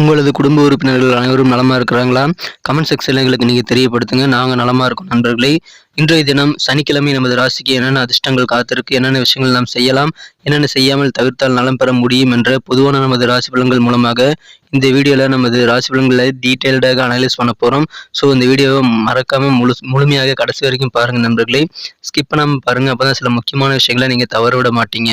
உங்களது குடும்ப உறுப்பினர்கள் அனைவரும் நலமாக இருக்கிறாங்களா? கமெண்ட் செக்ஷன்ல எங்களுக்கு நீங்கள் தெரியப்படுத்துங்க. நாங்கள் நலமாக இருக்கோம் நண்பர்களே. இன்றைய தினம் சனிக்கிழமை நமது ராசிக்கு என்னென்ன அதிர்ஷ்டங்கள் காத்திருக்கு என்னென்ன விஷயங்கள் நாம் செய்யலாம் என்னென்ன செய்யாமல் தவிர்த்தால் நலம் பெற முடியும் என்ற பொதுவான நமது ராசி பலன்கள் மூலமாக இந்த வீடியோவில் நமது ராசி பலன்களை டீட்டெயில்டாக அனலைஸ் பண்ண போகிறோம் ஸோ இந்த வீடியோவை மறக்காமல் முழு முழுமையாக கடைசி வரைக்கும் பாருங்கள் நண்பர்களே. ஸ்கிப் பண்ணாமல் பாருங்கள் அப்போ தான் சில முக்கியமான விஷயங்களை நீங்கள் தவற விட மாட்டீங்க.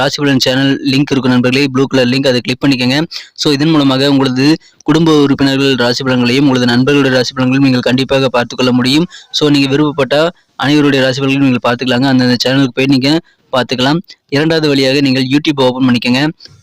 ராசிபலன் சேனல் லிங்க் இருக்கும் நண்பர்களே. ப்ளூ கலர் லிங்க் அதை கிளிக் பண்ணிக்கோங்க. ஸோ இதன் மூலமாக உங்களது குடும்ப உறுப்பினர்கள் ராசி பலன்களையும் உங்களது நண்பர்களுடைய ராசி பலன்களையும் நீங்கள் கண்டிப்பாக பார்த்துக்கொள்ள முடியும். ஸோ நீங்கள் விருப்பப்பட்டால் அனைவருடைய ராசி பலன்களையும் நீங்கள் பார்த்துக்கலாங்க. அந்தந்த சேனலுக்கு போய் நீங்கள் பார்த்துக்கலாம். இரண்டாவது வழியாக நீங்கள் யூடியூப் ஓப்பன் பண்ணிக்கோங்க.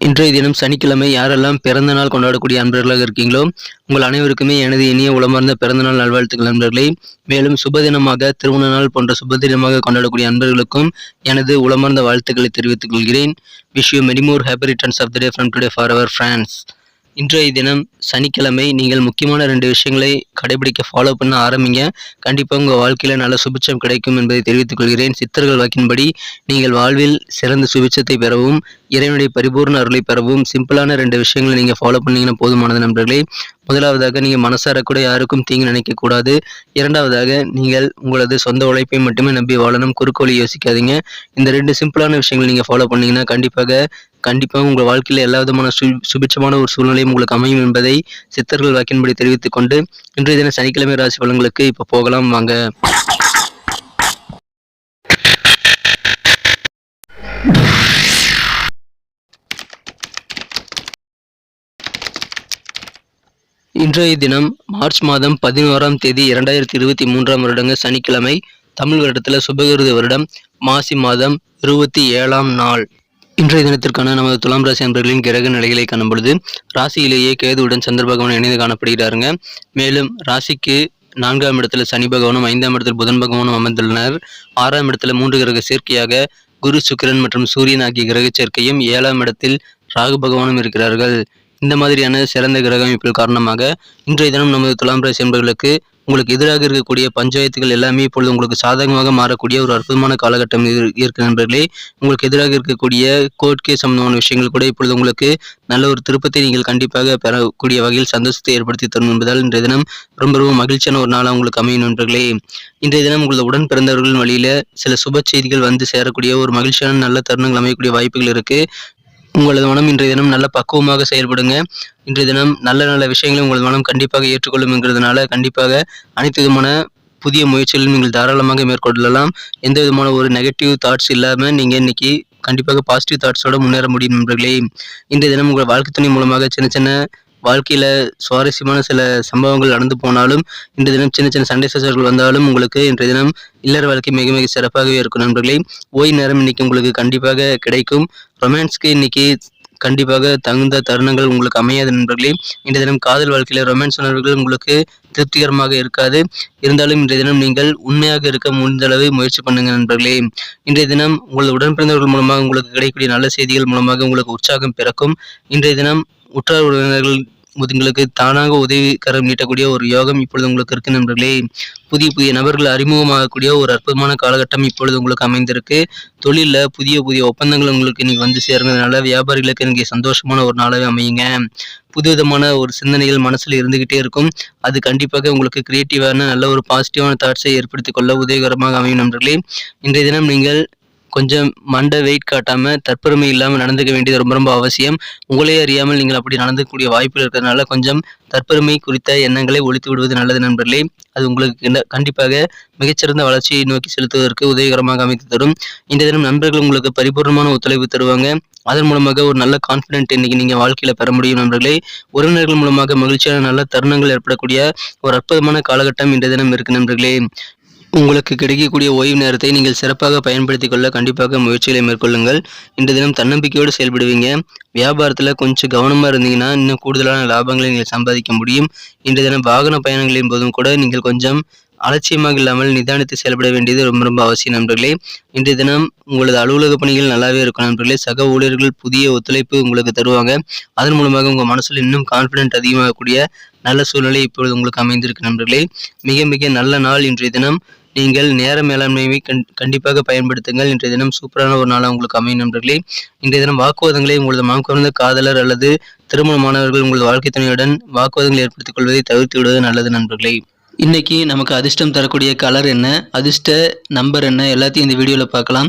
இன்றைய தினம் சனிக்கிழமை யாரெல்லாம் பிறந்த நாள் கொண்டாடக்கூடிய அன்பர்களாக இருக்கீங்களோ உங்கள் அனைவருக்குமே எனது இனிய உளமார்ந்த பிறந்தநாள் நல்வாழ்த்துக்கள் நண்பர்களே. மேலும் சுபதினமாக திருமண நாள் போன்ற சுபதினமாக கொண்டாடக்கூடிய அன்பர்களுக்கும் எனது உளமார்ந்த வாழ்த்துக்களை தெரிவித்துக் கொள்கிறேன். Wish you many more happy returns of the day from today for our friends இன்றைய தினம் சனிக்கிழமை நீங்கள் முக்கியமான ரெண்டு விஷயங்களை கடைபிடிக்க ஃபாலோ பண்ண ஆரம்பிங்க. கண்டிப்பாக உங்கள் வாழ்க்கையில் நல்ல சுபிச்சம் கிடைக்கும் என்பதை தெரிவித்துக் கொள்கிறேன். சித்தர்கள் வாக்கின்படி நீங்கள் வாழ்வில் சிறந்த சுபிச்சத்தை பெறவும் இறைவனுடைய பரிபூர்ண அருளை பெறவும் சிம்பிளான ரெண்டு விஷயங்களை நீங்கள் ஃபாலோ பண்ணிங்கன்னா போதுமானது நண்பர்களே. முதலாவதாக நீங்கள் மனசார கூட யாருக்கும் தீங்கு நினைக்கக்கூடாது இரண்டாவதாக நீங்கள் உங்களது சொந்த உழைப்பை மட்டுமே நம்பி வாழணும். குறுக்கோளி யோசிக்காதீங்க. இந்த ரெண்டு சிம்பிளான விஷயங்கள் நீங்கள் ஃபாலோ பண்ணீங்கன்னா கண்டிப்பாக கண்டிப்பாக உங்கள் வாழ்க்கையில் எல்லா விதமான சு சுபிட்சமான ஒரு சூழ்நிலையும் உங்களுக்கு அமையும் என்பதை சித்தர்கள் வாக்கின்படி தெரிவித்துக் கொண்டு இன்றைய தின சனிக்கிழமை ராசி பலன்களுக்கு இப்போ போகலாம். வாங்க. இன்றைய தினம் மார்ச் மாதம் பதினோராம் தேதி இரண்டாயிரத்தி இருபத்தி மூன்றாம் வருடங்க சனிக்கிழமை தமிழ் வருடத்தில் சுபகிருத வருடம் மாசி மாதம் இருபத்தி ஏழாம் நாள். இன்றைய தினத்திற்கான நமது துலாம் ராசி அன்பர்களின் கிரக நிலைகளை காணும் பொழுது ராசியிலேயே கேதுவுடன் சந்திர பகவான் இணைந்து காணப்படுகிறாருங்க. மேலும் ராசிக்கு நான்காம் இடத்துல சனி பகவானும் ஐந்தாம் இடத்தில் புதன் பகவானும் அமைந்துள்ளனர் ஆறாம் இடத்துல மூன்று கிரக சேர்க்கையாக குரு சுக்கிரன் மற்றும் சூரியன் ஆகிய கிரக சேர்க்கையும் ஏழாம் இடத்தில் ராகு பகவானும் இருக்கிறார்கள். இந்த மாதிரியான சிறந்த கிரக காரணமாக இன்றைய தினம் நமது துலாம் ராசி என்பவர்களுக்கு உங்களுக்கு எதிராக இருக்கக்கூடிய பஞ்சாயத்துகள் எல்லாமே இப்பொழுது உங்களுக்கு சாதகமாக மாறக்கூடிய ஒரு அற்புதமான காலகட்டம் இருக்கு நண்பர்களே. உங்களுக்கு எதிராக இருக்கக்கூடிய கோர்ட் கேஸ் சம்பந்தமான விஷயங்கள் கூட இப்பொழுது உங்களுக்கு நல்ல ஒரு திருப்பத்தை நீங்கள் கண்டிப்பாக பெறக்கூடிய வகையில் சந்தோஷத்தை ஏற்படுத்தி தரும் என்பதால் இன்றைய தினம் ரொம்ப ரொம்ப மகிழ்ச்சியான ஒரு நாளாக உங்களுக்கு அமையும் நண்பர்களே. இன்றைய தினம் உங்களது உடன் பிறந்தவர்களின் வழியில சில சுப செய்திகள் வந்து சேரக்கூடிய ஒரு மகிழ்ச்சியான நல்ல தருணங்கள் அமையக்கூடிய வாய்ப்புகள் இருக்கு. உங்களது மனம் இன்றைய தினம் நல்ல பக்குவமாக செயல்படுங்க. இன்றைய தினம் நல்ல நல்ல விஷயங்களை உங்களது மனம் கண்டிப்பாக ஏற்றுக்கொள்ளும்ங்கிறதுனால கண்டிப்பாக அனைத்து விதமான புதிய முயற்சிகளும் நீங்கள் தாராளமாக மேற்கொள்ளலாம். எந்த விதமான ஒரு நெகட்டிவ் தாட்ஸ் இல்லாமல் நீங்கள் இன்னைக்கு கண்டிப்பாக பாசிட்டிவ் தாட்ஸோட முன்னேற முடியும் நண்பர்களே. இன்றைய தினம் உங்கள் வாழ்க்கை துணை மூலமாக சின்ன சின்ன வாழ்க்கையில் சுவாரஸ்யமான சில சம்பவங்கள் நடந்து போனாலும் இன்றைய தினம் சின்ன சின்ன சண்டை சசர்கள் வந்தாலும் உங்களுக்கு இன்றைய தினம் இல்லற வாழ்க்கை மிக மிக சிறப்பாகவே இருக்கும் நண்பர்களே. ஓய்வு நேரம் இன்னைக்கு உங்களுக்கு கண்டிப்பாக கிடைக்கும். ரொமான்ஸ்க்கு இன்னைக்கு கண்டிப்பாக தகுந்த தருணங்கள் உங்களுக்கு அமையாது நண்பர்களே. இன்றைய தினம் காதல் வாழ்க்கையில் ரொமான்ஸ் உணர்வுகள் உங்களுக்கு திருப்திகரமாக இருக்காது. இருந்தாலும் இன்றைய தினம் நீங்கள் உண்மையாக இருக்க முடிந்த அளவு முயற்சி பண்ணுங்க நண்பர்களே. இன்றைய தினம் உங்களது உடன்பிறந்தவர்கள் மூலமாக உங்களுக்கு கிடைக்கக்கூடிய நல்ல செய்திகள் மூலமாக உங்களுக்கு உற்சாகம் பிறக்கும். இன்றைய தினம் உற்றார் உறவினர்கள் உங்களுக்கு தானாக உதவிகரம் நீட்டக்கூடிய ஒரு யோகம் இப்பொழுது உங்களுக்கு இருக்கு நண்பர்களே. புதிய புதிய நபர்கள் அறிமுகமாகக்கூடிய ஒரு அற்புதமான காலகட்டம் இப்பொழுது உங்களுக்கு அமைந்திருக்கு. தொழிலில் புதிய புதிய ஒப்பந்தங்கள் உங்களுக்கு இன்னைக்கு வந்து சேர்ந்ததுனால வியாபாரிகளுக்கு இன்னைக்கு சந்தோஷமான ஒரு நாளாகவே அமையுங்க. புதுவிதமான ஒரு சிந்தனைகள் மனசில் இருந்துகிட்டே இருக்கும். அது கண்டிப்பாக உங்களுக்கு கிரியேட்டிவான நல்ல ஒரு பாசிட்டிவான தாட்ஸை ஏற்படுத்திக் கொள்ள உதவிகரமாக அமையும் நண்பர்களே. இன்றைய தினம் நீங்கள் கொஞ்சம் மண்டை வெயிட் காட்டாமல் தற்பெருமை இல்லாமல் நடந்துக்க வேண்டியது ரொம்ப ரொம்ப அவசியம். உங்களே அறியாமல் நீங்கள் அப்படி நடந்துக்கூடிய வாய்ப்புகள் இருக்கிறதுனால கொஞ்சம் தற்பெருமை குறித்த எண்ணங்களை ஒழித்து விடுவது நல்லது நண்பர்களே. அது உங்களுக்கு கண்டிப்பாக மிகச்சிறந்த வளர்ச்சியை நோக்கி செலுத்துவதற்கு உதவிகரமாக அமைத்து தரும். இந்த தினம் நண்பர்கள் உங்களுக்கு பரிபூர்ணமான ஒத்துழைப்பு தருவாங்க. அதன் மூலமாக ஒரு நல்ல கான்ஃபிடென்ட் இன்னைக்கு நீங்கள் வாழ்க்கையில் பெற முடியும் நண்பர்களே. உறவினர்கள் மூலமாக மகிழ்ச்சியான நல்ல தருணங்கள் ஏற்படக்கூடிய ஒரு அற்புதமான காலகட்டம் இந்த தினம் இருக்கு நண்பர்களே. உங்களுக்கு கிடைக்கக்கூடிய ஓய்வு நேரத்தை நீங்கள் சிறப்பாக பயன்படுத்திக் கொள்ள கண்டிப்பாக முயற்சிகளை மேற்கொள்ளுங்கள். இன்று தினம் தன்னம்பிக்கையோடு செயல்படுவீங்க. வியாபாரத்தில் கொஞ்சம் கவனமாக இருந்தீங்கன்னா இன்னும் கூடுதலான லாபங்களை நீங்கள் சம்பாதிக்க முடியும். இன்று தினம் வாகன பயணங்களின் போதும் கூட நீங்கள் கொஞ்சம் அலட்சியமாக இல்லாமல் நிதானித்து செயல்பட வேண்டியது ரொம்ப ரொம்ப அவசியம் நண்பர்களே. இன்றைய தினம் உங்களது அலுவலக பணிகள் நல்லாவே இருக்கும் நண்பர்களே. சக ஊழியர்கள் புதிய ஒத்துழைப்பு உங்களுக்கு தருவாங்க. அதன் மூலமாக உங்கள் மனசில் இன்னும் கான்ஃபிடென்ட் அதிகமாகக்கூடிய நல்ல சூழ்நிலை இப்பொழுது உங்களுக்கு அமைந்திருக்கு நண்பர்களே. மிக மிக நல்ல நாள் இன்றைய தினம். நீங்கள் நேர மேலாண்மையை கண் கண்டிப்பாக பயன்படுத்துங்கள். இன்றைய தினம் சூப்பரான ஒரு நாளாக உங்களுக்கு அமையும் நண்பர்களே. இன்றைய தினம் வாக்குவாதங்களை உங்களது மனக்குறந்த காதலர் அல்லது திருமணமானவர்கள் உங்களது வாழ்க்கை துணையுடன் வாக்குவாதங்களை ஏற்படுத்திக் கொள்வதை தவிர்த்து விடுவது நல்லது நண்பர்களே. இன்னைக்கு நமக்கு அதிர்ஷ்டம் தரக்கூடிய கலர் என்ன அதிர்ஷ்ட நம்பர் என்ன எல்லாத்தையும் இந்த வீடியோவில் பார்க்கலாம்.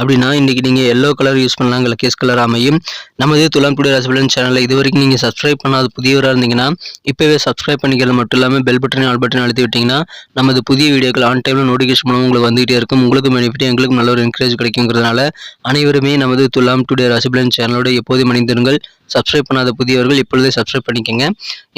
அப்படின்னா இன்றைக்கி நீங்கள் எல்லோ கலர் யூஸ் பண்ணலாம் கேஸ் கலர் அமையும். நமது துலாம் ராசிபலன் சேனலில் இது வரைக்கும் நீங்கள் சப்ஸ்கிரைப் பண்ணாத புதியவராக இருந்தீங்கன்னா இப்போவே சப்ஸ்கிரைப் பண்ணிக்கிறது மட்டும் இல்லாமல் பெல் பட்டனை ஆல் பட்டன் அழுத்தி விட்டிங்கன்னா நமது புதிய வீடியோக்கள் ஆன் டைமில் நோட்டிஃபிகேஷன் மூலம் உங்களுக்கு வந்துகிட்டே இருக்கும். உங்களுக்கு பெனிஃபிட் எங்களுக்கு நல்ல ஒரு என்கரேஜ் கிடைக்குங்கிறதுனால அனைவருமே நமது துலாம் டுடே ராசிபலன் சேனலோட எப்போதும் இணைந்திருங்கள். சப்ஸ்கிரைப் பண்ணாத புதியவர்கள் இப்பொழுதே சப்ஸ்கிரைப் பண்ணிக்கோங்க.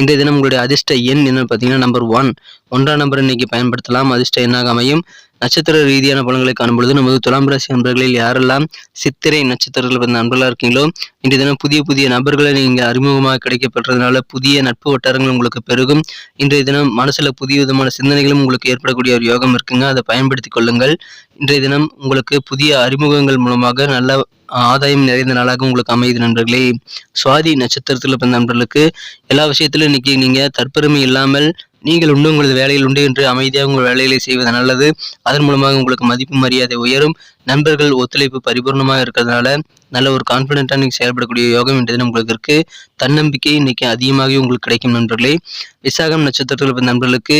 இந்த தினம் உங்களுடைய அதிர்ஷ்ட எண் என்னன்னு பார்த்தீங்கன்னா நம்பர் ஒன் ஒன்றாம் நம்பர் இன்னைக்கு பயன்படுத்தலாம். அதிர்ஷ்ட எண்ணாக அமையும். நட்சத்திர ரீதியான பலன்களை காணும்பொழுது நமது துலாம் ராசி நண்பர்களில் யாரெல்லாம் சித்திரை நட்சத்திரத்தில் பிறந்த நண்பர்களாக இருக்கீங்களோ இன்றைய தினம் புதிய புதிய நபர்களை நீங்கள் அறிமுகமாக கிடைக்கப்படுறதுனால புதிய நட்பு வட்டாரங்கள் உங்களுக்கு பெருகும். இன்றைய தினம் மனசில் புதிய விதமான சிந்தனைகளும் உங்களுக்கு ஏற்படக்கூடிய ஒரு யோகம் இருக்குங்க. அதை பயன்படுத்திக் கொள்ளுங்கள். இன்றைய தினம் உங்களுக்கு புதிய அறிமுகங்கள் மூலமாக நல்ல ஆதாயம் நிறைந்த நாளாக உங்களுக்கு அமையுது நண்பர்களே. சுவாதி நட்சத்திரத்தில் பிறந்த நண்பர்களுக்கு எல்லா விஷயத்திலும் இன்னைக்கு நீங்கள் தற்பெருமை இல்லாமல் நீங்கள் உண்டு உங்களது வேலையில் உண்டு என்று அமைதியாக உங்கள் வேலைகளை செய்வது நல்லது. அதன் மூலமாக உங்களுக்கு மதிப்பு மரியாதை உயரும். நண்பர்கள் ஒத்துழைப்பு பரிபூர்ணமாக இருக்கிறதுனால நல்ல ஒரு கான்ஃபிடென்ட்டாக நீங்கள் செயல்படக்கூடிய யோகம் என்றது உங்களுக்கு இருக்குது தன்னம்பிக்கை இன்னைக்கு அதிகமாகவே உங்களுக்கு கிடைக்கும் நண்பர்களே. விசாகம் நட்சத்திரத்தில் பிறந்த நண்பர்களுக்கு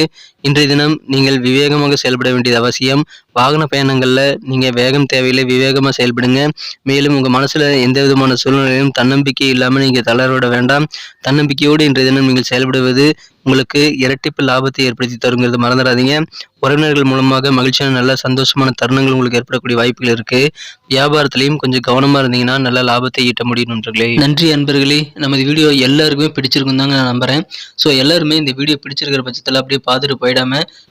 இன்றைய தினம் நீங்கள் விவேகமாக செயல்பட வேண்டியது அவசியம். வாகன பயணங்களில் நீங்கள் வேகம் தேவையில்லை விவேகமாக செயல்படுங்க. மேலும் உங்கள் மனசில் எந்த விதமான சூழ்நிலையிலும் தன்னம்பிக்கை இல்லாமல் நீங்கள் தளர்விட வேண்டாம். தன்னம்பிக்கையோடு இன்றைய தினம் நீங்கள் செயல்படுவது உங்களுக்கு இரட்டிப்பு லாபத்தை ஏற்படுத்தி தருங்கிறது மறந்துடாதீங்க. உறவினர்கள் மூலமாக மகிழ்ச்சியான நல்ல சந்தோஷமான தருணங்கள் உங்களுக்கு ஏற்படக்கூடிய வாய்ப்புகள் இருக்கு. வியாபாரத்திலையும் கொஞ்சம் கவனமா இருந்தீங்கன்னா நல்ல லாபத்தை ஈட்ட முடியும் நண்பர்களே. நன்றி அன்பர்களே. நமது வீடியோ எல்லாருக்குமே பிடிச்சிருக்கும் தாங்க நான் நம்புறேன். ஸோ எல்லாருமே இந்த வீடியோ பிடிச்சிருக்கிற பட்சத்தில் அப்படியே பார்த்துட்டு போயிடாம